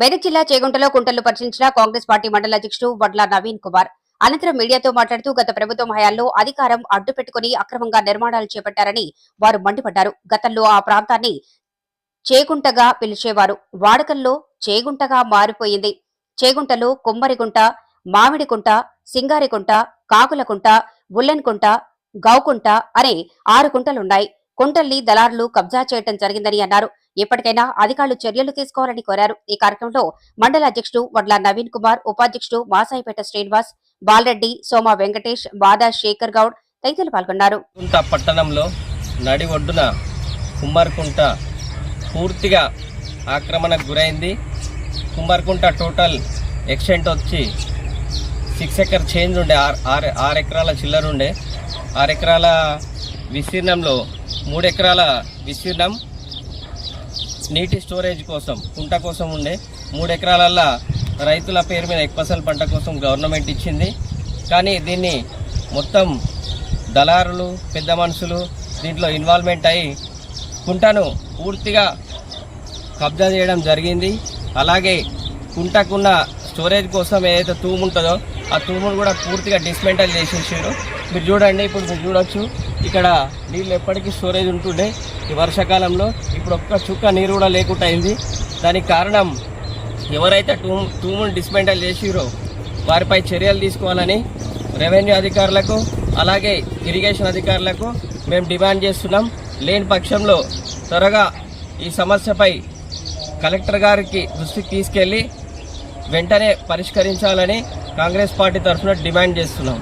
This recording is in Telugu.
మెదక్ జిల్లా చేగుంటలో కుంటలు పరిశీలించిన కాంగ్రెస్ పార్టీ మండల అధ్యక్షుడు వడ్ల నవీన్ కుమార్. అనంతరం మీడియాతో మాట్లాడుతూ గత ప్రభుత్వం హయాల్లో అధికారం అడ్డు పెట్టుకుని అక్రమంగా నిర్మాణాలు చేపట్టారని వారు మండిపడ్డారు. గతంలో ఆ ప్రాంతాన్ని చేగుంటగా పిలిచేవారు. వాడకల్లో చేగుంటగా మారిపోయింది. చేగుంటలో కుమ్మరిగుంట మామిడికుంట సింగారికుంట కాకులకుంట ఉల్లెన్కుంట గౌకుంట అనే ఆరు కుంటలున్నాయి కుంటల్ని దళారులు కబ్జా చేయడం జరిగిందని అన్నారు. ఇప్పటికైనా అధికారులు చర్యలు తీసుకోవాలని కోరారు. ఈ కార్యక్రమంలో మండల అధ్యక్షుడు వడ్ల నవీన్ కుమార్ ఉపాధ్యక్షుడు మాసాయిపేట శ్రీనివాస్ బాలరెడ్డి సోమ వెంకటేష్ బాదా శేఖర్ గౌడ్ తదితరులు పాల్గొన్నారు. పట్టణంలో నడి ఒడ్డున కుమ్మర్కుంట పూర్తిగా ఆక్రమణకు గురైంది. కుమ్మర్కుంట టోటల్ ఎక్స్టెంట్ వచ్చి సిక్స్ ఎకర్ చేంజ్ ఉండే ఆరు ఆరు ఆరు ఎకరాల చిల్లర ఉండే. ఆరు ఎకరాల విస్తీర్ణంలో మూడు ఎకరాల విస్తీర్ణం నీటి స్టోరేజ్ కోసం కుంట కోసం ఉండే మూడు ఎకరాలల్లా రైతుల పేరు మీద ఎక్కువసలు పంట కోసం గవర్నమెంట్ ఇచ్చింది. కానీ దీన్ని మొత్తం దళారులు పెద్ద మనుషులు దీంట్లో ఇన్వాల్వ్మెంట్ అయ్యి కుంటను పూర్తిగా కబ్జా చేయడం జరిగింది. అలాగే కుంటకున్న స్టోరేజ్ కోసం ఏదైతే తూము ఉంటుందో ఆ తూమును కూడా పూర్తిగా డిస్మెంటల్ చేసేసారు. మీరు చూడండి ఇప్పుడు మీరు చూడొచ్చు. ఇక్కడ నీళ్ళు ఎప్పటికీ స్టోరేజ్ ఉంటుండే. ఈ వర్షాకాలంలో ఇప్పుడు ఒక్క చుక్క నీరు కూడా లేకుండా అయింది. దానికి కారణం ఎవరైతే టూ తూమును డిస్మెంటల్ చేసిరో వారిపై చర్యలు తీసుకోవాలని రెవెన్యూ అధికారులకు అలాగే ఇరిగేషన్ అధికారులకు మేము డిమాండ్ చేస్తున్నాం. లేని పక్షంలో త్వరగా ఈ సమస్యపై కలెక్టర్ గారికి దృష్టికి తీసుకెళ్ళి వెంటనే పరిష్కరించాలని కాంగ్రెస్ పార్టీ తరఫున డిమాండ్ చేస్తున్నాం.